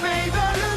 Baby.